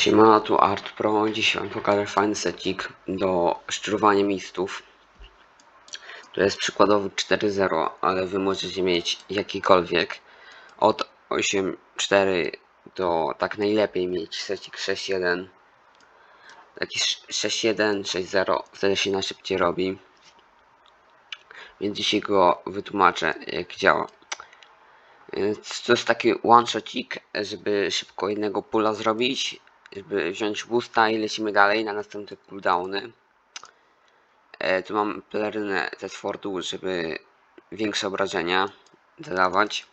Siemano, tu Art Pro. Dzisiaj wam pokażę fajny secik do szczurowania mistów. To jest przykładowy 4.0, ale wy możecie mieć jakikolwiek. Od 8.4 do tak najlepiej mieć secik 6.1. Taki 6.1, 6.0, wtedy się na szybciej robi. Więc dzisiaj go wytłumaczę jak działa. To jest taki one shotik, żeby szybko jednego pula zrobić, żeby wziąć boosta i lecimy dalej na następne cooldowny. E, tu mam pelerynę ze Swordu, żeby większe obrażenia zadawać.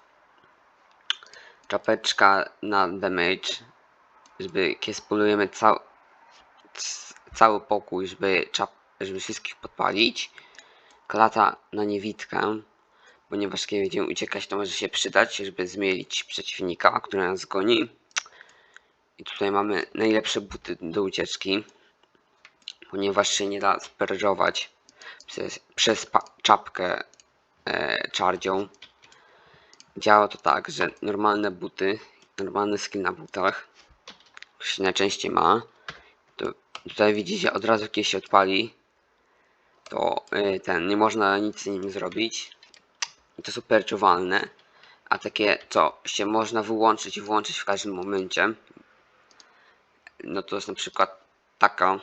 Czapeczka na damage, żeby kiedy spulujemy cał, cały pokój, żeby, czap, żeby wszystkich podpalić. Klata na niewidkę, ponieważ kiedy będziemy uciekać, to może się przydać, żeby zmielić przeciwnika, który nas goni. I tutaj mamy najlepsze buty do ucieczki, ponieważ się nie da sperżować przez, przez czapkę e, czardzią. Działa to tak, że normalne buty, normalny skill na butach, się najczęściej ma. To tutaj widzicie od razu kiedy się odpali, to y, ten, nie można nic z nim zrobić. I to są perczowalne. A takie, co się można wyłączyć i włączyć w każdym momencie. No to jest na przykład taka,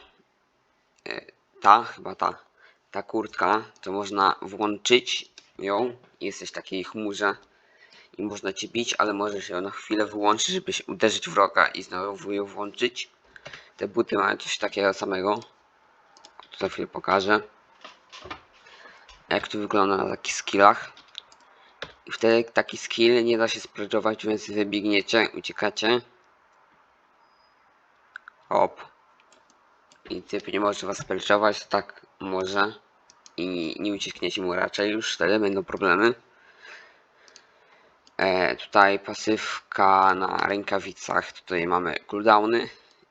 y, ta, chyba ta, ta kurtka, to można włączyć ją jesteś w takiej chmurze i można cię bić, ale możesz ją na chwilę wyłączyć, żeby się uderzyć wroga i znowu ją włączyć. Te buty mają coś takiego samego. To za chwilę pokażę. Jak to wygląda na takich skillach. I wtedy taki skill nie da się spredżować, więc wybiegniecie, uciekacie. I typ nie może was spredżować, tak może. I nie uciekniecie mu raczej już, wtedy będą problemy. E, tutaj pasywka na rękawicach, tutaj mamy cooldowny.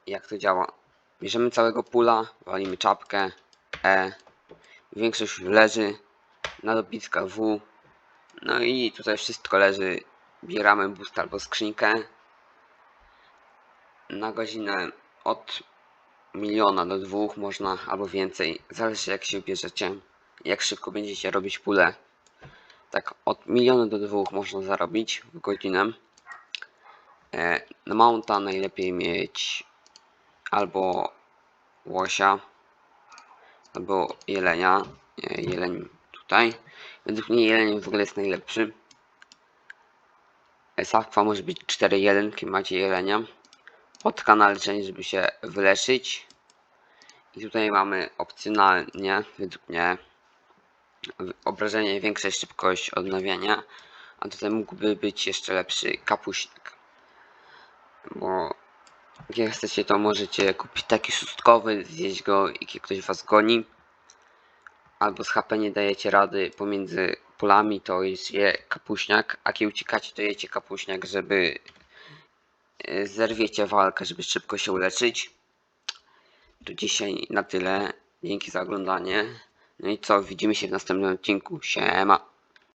Jak to działa? Bierzemy całego pula, walimy czapkę E. Większość leży na dobitka W. No i tutaj wszystko leży. Bieramy boost albo skrzynkę. Na godzinę od miliona do dwóch można albo więcej. Zależy jak się bierzecie. Jak szybko będziecie robić pulę. Tak od miliona do dwóch można zarobić w godzinę. E, na mounta najlepiej mieć albo łosia, albo jelenia. E, jeleń tutaj. Według mnie jeleń w ogóle jest najlepszy. Sakwa może być 4-1, kiedy macie jelenia. Potka na leczenie, żeby się wyleczyć. I tutaj mamy opcjonalnie, według mnie, obrażenie, większa szybkość odnawiania. A tutaj mógłby być jeszcze lepszy kapuśnik. Bo jak chcecie, to możecie kupić taki szóstkowy, zjeść go i kiedy ktoś was goni. Albo z HP nie dajecie rady pomiędzy polami, to jest je kapuśniak. A kiedy uciekacie, to jecie kapuśniak, żeby zerwiecie walkę, żeby szybko się uleczyć. To dzisiaj na tyle. Dzięki za oglądanie. No i co, widzimy się w następnym odcinku. Siema.